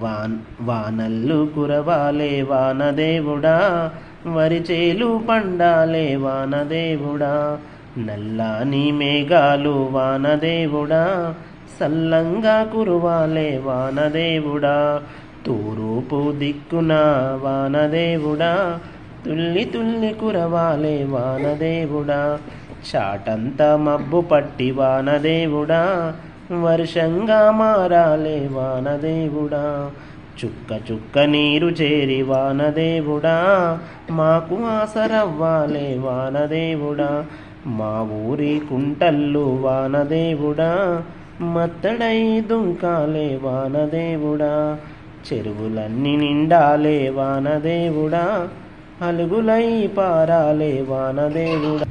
Van వానల్లు కురవాలే వానదేవుడా వరిచేలు పండాలే వానదేవుడా నల్లాని మేఘాలు వానదేవుడా సల్లంగా కురువాలే వానదేవుడా తూరూపు దిక్కున వానదేవుడా తుల్లి తుల్లి కురవాలే వానదేవుడా చాటంత మబ్బు పట్టి వానదేవుడా వర్షంగా మారాలే వానదేవుడా. చుక్క చుక్క నీరు చేరి వానదేవుడా. మాకు ఆసరవ్వాలే వానదేవుడా. మా ఊరి కుంటల్లు వానదేవుడా. మత్తడై దుంకాలే వానదేవుడా. చెరువులన్నీ నిండాలే వానదేవుడా. అలుగులై పారాలే వానదేవుడా.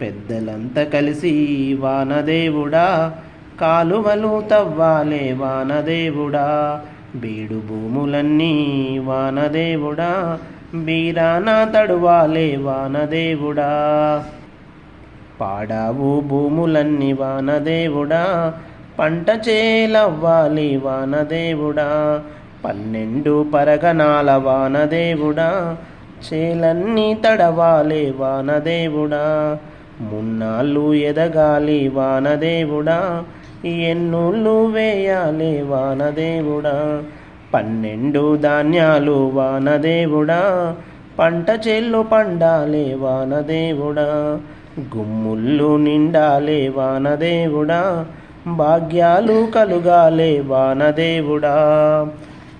పెద్దలంతా కలిసి వానదేవుడా. కాలువలు తవ్వాలే వానదేవుడా. బీడు భూములన్నీ వానదేవుడా. బీరాన తడువాలే వానదేవుడా. పాడావు భూములన్నీ వానదేవుడా. పంట చేలవ్వాలి వానదేవుడా. పన్నెండు పరగనాల వానదేవుడా. చేలన్నీ తడవాలే వానదేవుడా. మున్నాళ్ళు ఎదగాలి వానదేవుడా. ఎన్నుళ్ళు వేయాలి వానదేవుడా. పన్నెండు ధాన్యాలు వానదేవుడా. పంట చెల్లు పండాలే వానదేవుడా. గుమ్ముళ్ళు నిండాలే వానదేవుడా. భాగ్యాలు కలుగాలే వానదేవుడా.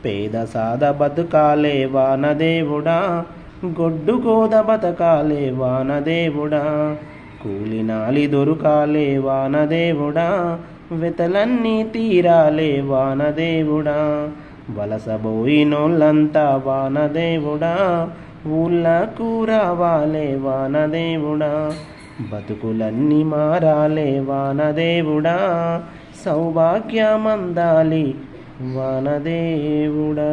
పేద సాద బతుకాలే వానదేవుడా. గొడ్డు గోద బతకాలే వానదేవుడా. కూలినాలి దొరుకాలే వానదేవుడా. వెతలన్నీ తీరాలే వానదేవుడా. వలసబోయినోళ్ళంతా వానదేవుడా. ఊళ్ళకు రావాలే వానదేవుడా. బతుకులన్నీ మారాలే వానదేవుడా. సౌభాగ్యమందాలి వానదేవుడా.